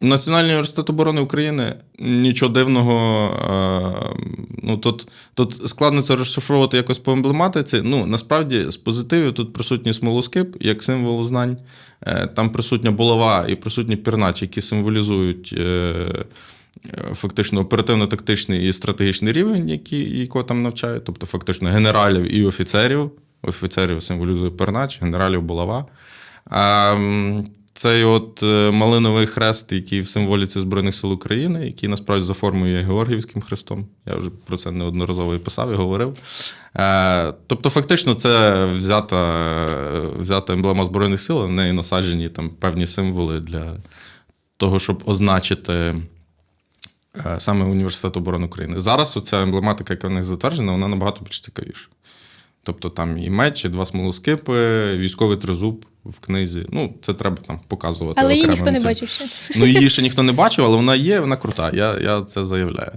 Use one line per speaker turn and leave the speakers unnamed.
Національний університет оборони України нічого дивного. е, Ну, тут, тут складно це розшифровувати якось по емблематиці. Ну, насправді, з позитивів тут присутній смолоскип як символ знань. Е, Там присутня булава і присутні пірнач, які символізують е, фактично оперативно-тактичний і стратегічний рівень, який, якого там навчають. Тобто, фактично, генералів і офіцерів. Офіцерів символізує пернач, генералів булава. Цей от е, малиновий хрест, який в символіці Збройних сил України, який насправді за формою є Георгіївським хрестом. Я вже про це неодноразово і писав і говорив. Е, тобто, фактично, це взята, е, взята емблема Збройних сил, а в неї насаджені там певні символи для того, щоб означити саме Університет оборони України. Зараз оця емблематика, яка в них затверджена, вона набагато більш цікавіша. Тобто там і меч, і два смолоскипи, військовий тризуб в книзі. Ну, це треба там показувати.
Але її ніхто не бачив ще.
Ну, її ще ніхто не бачив, але вона є, вона крута. Я, я це заявляю.